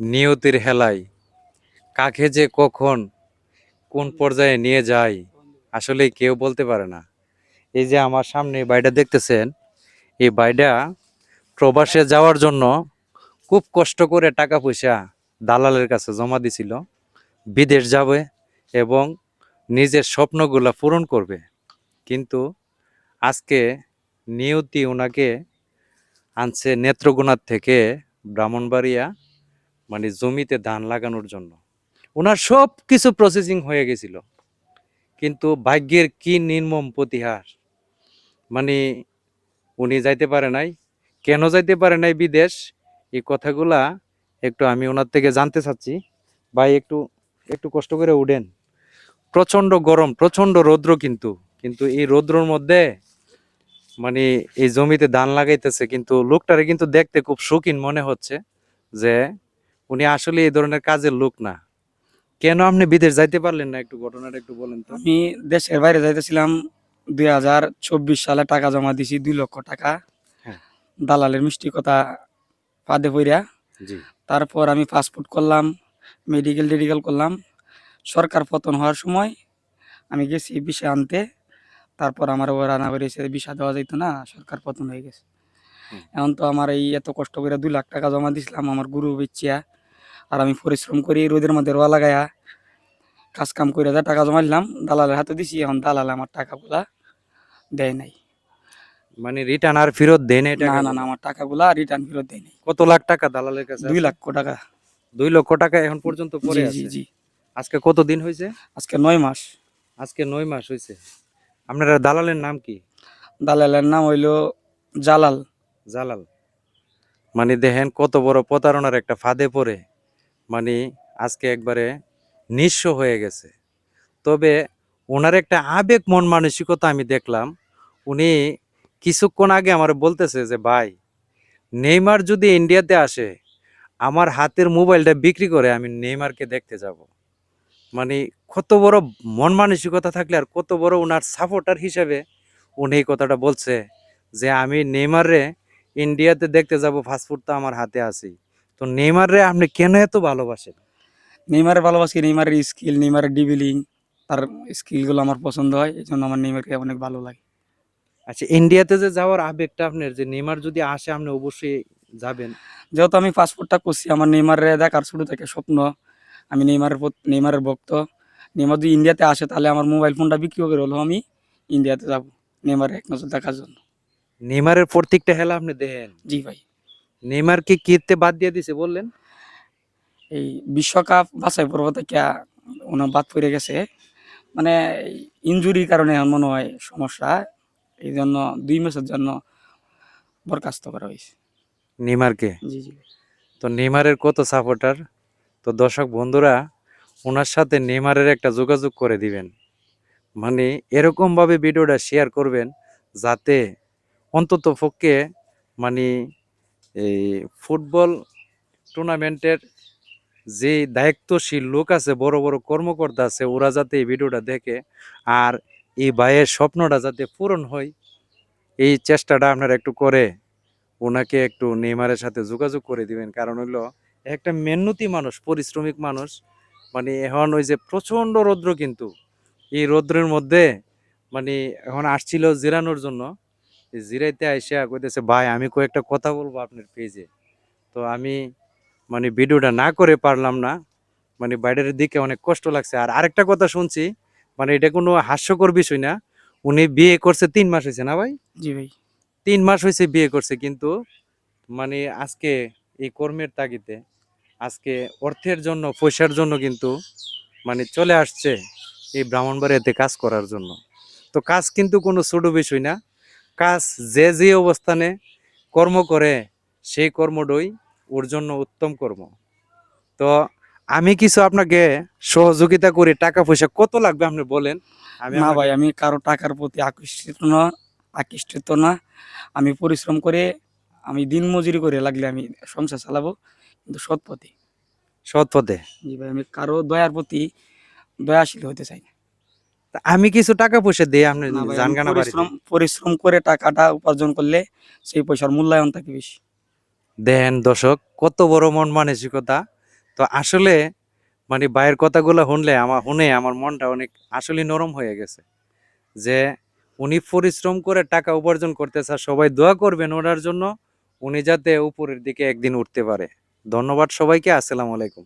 নিয়তির হেলায় কাকে যে কখন কোন পর্যায়ে নিয়ে যায় আসলে কেউ বলতে পারে না। এই যে আমার সামনে বাড়িটা দেখতেছেন, এই বাড়িটা প্রবাসে যাওয়ার জন্য খুব কষ্ট করে টাকা পয়সা দালালের কাছে জমা দিছিল, বিদেশ যাবে এবং নিজের স্বপ্নগুলা পূরণ করবে। কিন্তু আজকে নিয়তি ওনাকে আনছে নেত্রকোনার থেকে ব্রাহ্মণবাড়িয়া মানে জমিতে ধান লাগানোর জন্য। ওনার সব কিছু প্রসেসিং হয়ে গেছিল। কিন্তু ভাগ্যের কি নির্মম প্রতিহার? মানে উনি যাইতে পারে নাই, কেন যাইতে পারে নাই বিদেশ? এই কথাগুলা একটু আমি ওনার থেকে জানতে চাচ্ছি। ভাই, একটু একটু কষ্ট করে উঠেন। প্রচণ্ড গরম প্রচণ্ড রৌদ্র কিন্তু। কিন্তু এই রৌদ্রর মধ্যে মানে এই জমিতে ধান লাগাইতেছে, কিন্তু লোকটারে কিন্তু দেখতে খুব শৌখিন মনে হচ্ছে যে উনি আসলে এই ধরনের কাজের লোক না। কেন আপনি বিদেশ যাইতে পারলেন না? একটু ঘটনাটা একটু বলেন তো। আমি দেশের বাইরে যাইতেছিলাম দুই হাজার চব্বিশ সালে টাকা জমা দিছি দুই লক্ষ টাকা। হ্যাঁ। দালালের মিষ্টি কথা ফাঁদে পইরা। তারপর আমি পাসপোর্ট করলাম মেডিকেল টেডিকেল করলাম। সরকার পতন হওয়ার সময় আমি গেছি বিষা আনতে। তারপর আমার ও রান্না করে বিষা দেওয়া যেত না সরকার পতন হয়ে গেছে। এখন তো আমার এই এত কষ্ট করে দুই লাখ টাকা জমা দিছিলাম আমার গুরু বেচিয়া আর আমি পরিশ্রম করি রোদের মধ্যে রোয়া লাগায়া কাজ কাম করে যা টাকা জমা দিলাম দালালের হাতে দিছি এখন দালাল আমার টাকাগুলা দেয় নাই। মানে রিটার্ন আর ফেরত দেয় এটা না না না আমার টাকাগুলা রিটার্ন ফেরত দেয় নাই। কত লাখ টাকা দালালের কাছে দুই? লাখ টাকা। দুই লক্ষ টাকা এখন পর্যন্ত পড়ে আছে? জি। জি আজকে কত দিন হয়েছে আজকে নয় মাস। আজকে নয় মাস হয়েছে আপনার দালালের নাম কি? দালালের নাম হইল জালাল। জালাল। মানে দেখেন কত বড় প্রতারণার একটা ফাঁদে পড়ে। মানে আজকে একবারে নিঃস্ব হয়ে গেছে। তবে ওনার একটা আবেগ, মন মানসিকতা আমি দেখলাম। উনি কিছুক্ষণ আগে আমার বলতেছে যে, ভাই, নেইমার যদি ইন্ডিয়াতে আসে, আমার হাতের মোবাইলটা বিক্রি করে আমি নেইমারকে দেখতে যাব। মানে কত বড় মন মানসিকতা থাকলে আর কত বড় ওনার সাপোর্টার হিসেবে উনি এই কথাটা বলছে যে, আমি নেইমারে ইন্ডিয়াতে দেখতে যাব ফাস্টফুড তো আমার হাতে আছেই। তো নেইমারে আপনি কেন এত ভালোবাসেন? নেইমারের ভালোবাসি নেইমারের স্কিল নেইমারের ডিবিলিং তার স্কিলগুলো আমার পছন্দ হয় এই জন্য আমার নেইমারকে অনেক ভালো লাগে। আচ্ছা ইন্ডিয়াতে যে যাওয়ার আবেগটা আপনার যে নেইমার যদি আসে আপনি অবশ্যই যাবেন। যেহেতু আমি পাসপোর্টটা করছি আমার নেইমারের দেখার শুরু থেকে স্বপ্ন। আমি নেইমারের নেইমারের ভক্ত। নেইমার যদি ইন্ডিয়াতে আসে তাহলে আমার মোবাইল ফোনটা বিক্রি করে হলেও আমি ইন্ডিয়াতে যাব নেইমারের এক নজর দেখার জন্য। নেইমারের প্রত্যেকটা খেলা আপনি দেখেন? জি ভাই। নেইমারকে কিতে বাদ দিয়ে দিছে বললেন? এই বিশ্বকাপ বাছাই পর্ব থেকে ওনার বাদ পড়ে গেছে। মানে ইনজুরির কারণে এখন মনে হয় সমস্যা। এই জন্য দুই ম্যাচের জন্য বরখাস্ত করা হয়েছে। নেইমারকে? জি জি। তো নেইমারের কত সাপোর্টার তো দর্শক বন্ধুরা ওনার সাথে নেইমারের একটা যোগাযোগ করে দিবেন। মানে এরকমভাবে ভিডিওটা শেয়ার করবেন যাতে অন্তত পক্ষে মানে এই ফুটবল টুর্নামেন্টের যে দায়িত্বশীল লোক আছে, বড় বড় কর্মকর্তা আছে, ওরা যাতে এই ভিডিওটা দেখে আর এই ভাইয়ের স্বপ্নটা যাতে পূরণ হয়, এই চেষ্টাটা আপনারা একটু করে ওনাকে একটু নেইমারের সাথে যোগাযোগ করে দিবেন। কারণ হলো একটা মেহনতি মানুষ, পরিশ্রমিক মানুষ মানে এখন ওই যে প্রচণ্ড রৌদ্র কিন্তু, এই রৌদ্রের মধ্যে মানে এখন আসছিল জিরানোর জন্য। জিরাইতে আইসা কইতেছে ভাই আমি কয়েকটা কথা বলব আপনার পেজে। তো আমি মানে ভিডিওটা না করে পারলাম না। মানে বাইরের দিকে অনেক কষ্ট লাগছে। আর আরেকটা কথা শুনছি মানে এটা কোনো হাস্যকর বিষয় না। উনি বিয়ে করছে তিন মাস হয়েছে না ভাই? জি ভাই। তিন মাস হয়েছে বিয়ে করছে কিন্তু মানে আজকে এই কর্মের তাগিদে আজকে অর্থের জন্য পয়সার জন্য কিন্তু মানে চলে আসছে এই ব্রাহ্মণবাড়িয়াতে কাজ করার জন্য। তো কাজ কিন্তু কোনো ছোট বিষয় না। কাজ যে যে অবস্থানে কর্ম করে সেই কর্মটাই ওর জন্য উত্তম কর্ম। তো আমি কিছু আপনাকে সহযোগিতা করি টাকা পয়সা কত লাগবে আপনি বলেন? আমি না ভাই আমি কারও টাকার প্রতি আকর্ষিত না আকৃষ্ট না। আমি পরিশ্রম করে আমি দিন মজুরি করে লাগলে আমি সংসার চালাবো কিন্তু সৎ পথে। সৎ পথে? জি ভাই আমি কারও দয়ার প্রতি দয়াশীল হতে চাই না। আমি কিছু টাকা পয়সা দিই আপনি জানগানা পরিশ্রম পরিশ্রম করে টাকাটা উপার্জন করলে সেই পয়সার মূল্যায়ন থাকে বেশি। দেন দর্শক কত বড় মন মানসিকতা। তো আসলে মানে ভাইয়ের কথাগুলো শুনলে আমার শুনে আমার মনটা অনেক আসলে নরম হয়ে গেছে। যে উনি পরিশ্রম করে টাকা উপার্জন করতেছে আর সবাই দোয়া করবেন ওনার জন্য উনি যাতে উপরের দিকে একদিন উঠতে পারে। ধন্যবাদ সবাইকে আসসালামু আলাইকুম।